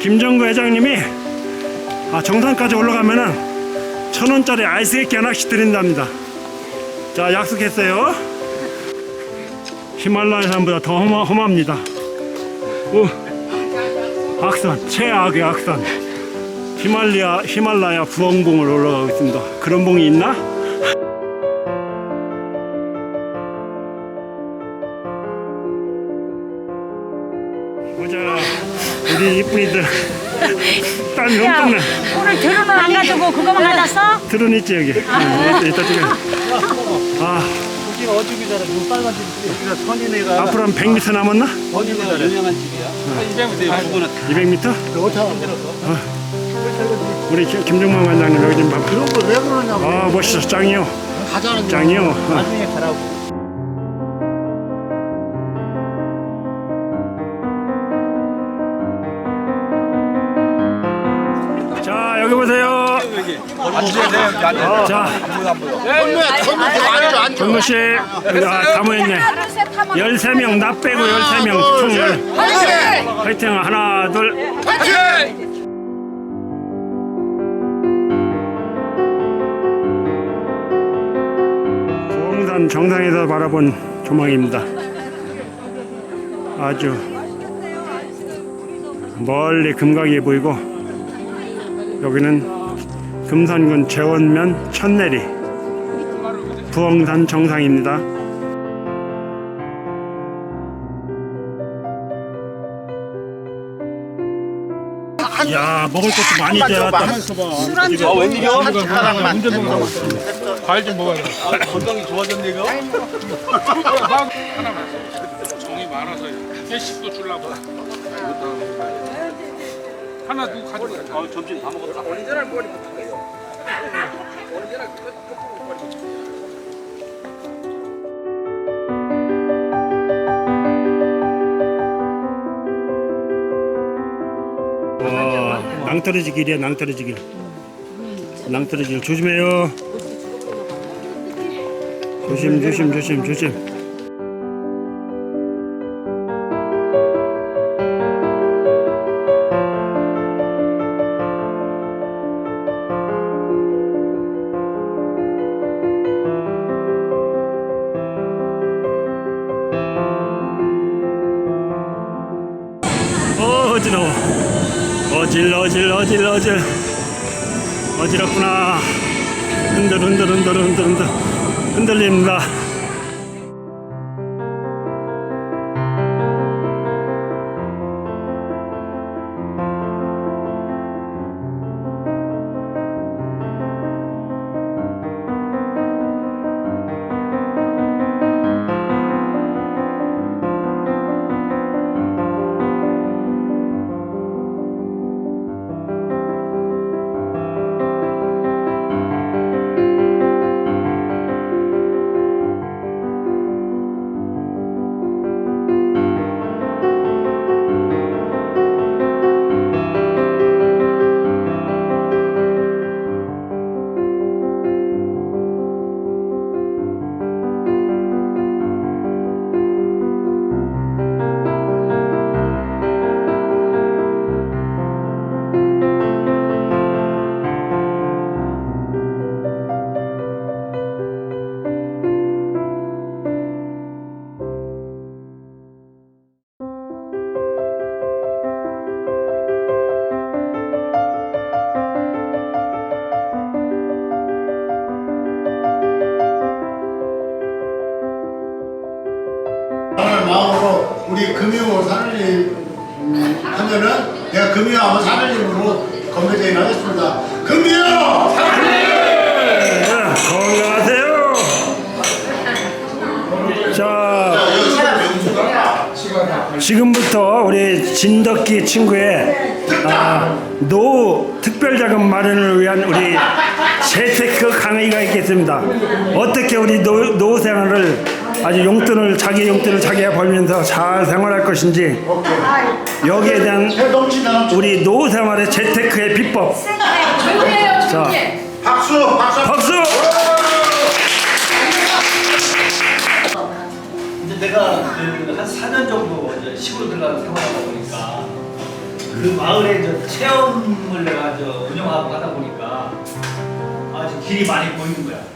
김정구 회장님이 아, 정상까지 올라가면은 천 원짜리 아이스케이크 하나씩 드린답니다. 자 약속했어요. 히말라야 산보다 더 험하, 험합니다. 오, 악산 최악의 악산. 히말리아 히말라야 부엉봉을 올라가고 있습니다. 그런 봉이 있나? 보자 우리 이쁜이들 땀이 야, 엄청나. 오늘 들어는 안 가지고 그거만 가졌어? 들은 있지 여기. 응, 이따 찍어. 아 여기가 잘해? 요 빨간 집 여기가 선인애가 앞으로 한 100m 남았나? 선인애가 유명한 집이야. 200m. 200m? 우리 김- 김정만 관장님 여기 좀 봐봐. 그런 걸 왜 그러냐고 아 멋있어 짱이요. 가자는 게 짱이요. 어. 나중에 가라고. 여기 보세요. 자 정모 씨 아, 다 모였네. 13명 나 빼고 13명 총 열. 화이팅 하나 둘. 부엉산 정상에서 바라본 조망입니다. 아주 멀리 금강이 보이고 여기는 금산군 재원면 천내리 부엉산 정상입니다. 야 먹을 것도 많이 되었다. 아 웬일이야? 하나만. 과일 좀 먹어야 돼. 건강이 좋아졌네 이거. 정이 많아서 깨식도 주려고. 하나 누구 가지고 가. 어, 점심 다 먹었다. 와, 낭떠러지 길이야 낭떠러지 길. 낭떠러지 길 조심해요. 조심 조심 조심 조심. 어, 어지러워. 어질 어질 어질 어질 어지럽구나. 흔들 흔들 흔들 흔들 흔들 흔들립니다. 우리 금융 사장님 음, 하면은 내가 금융하고 사장님으로 건배제인 하겠습니다. 금융! 네, 건강하세요. 자, 지금부터 우리 진덕기 친구의 아, 노 특별자금 마련을 위한 우리 재테크 강의가 있겠습니다. 어떻게 우리 노, 노후 생활을 아주 용돈을 자기 용돈을 자기가 벌면서 잘 생활할 것인지 여기에 대한 우리 노후 생활의 재테크의 비법. 자, 박수! 박수! 박수! 이제 내가 그한 4년 정도 이제 시골 들어가서 생활하다 보니까 그 마을에 저 체험을 내가 저 운영하고 하다 보니까 아주 길이 많이 보이는 거야.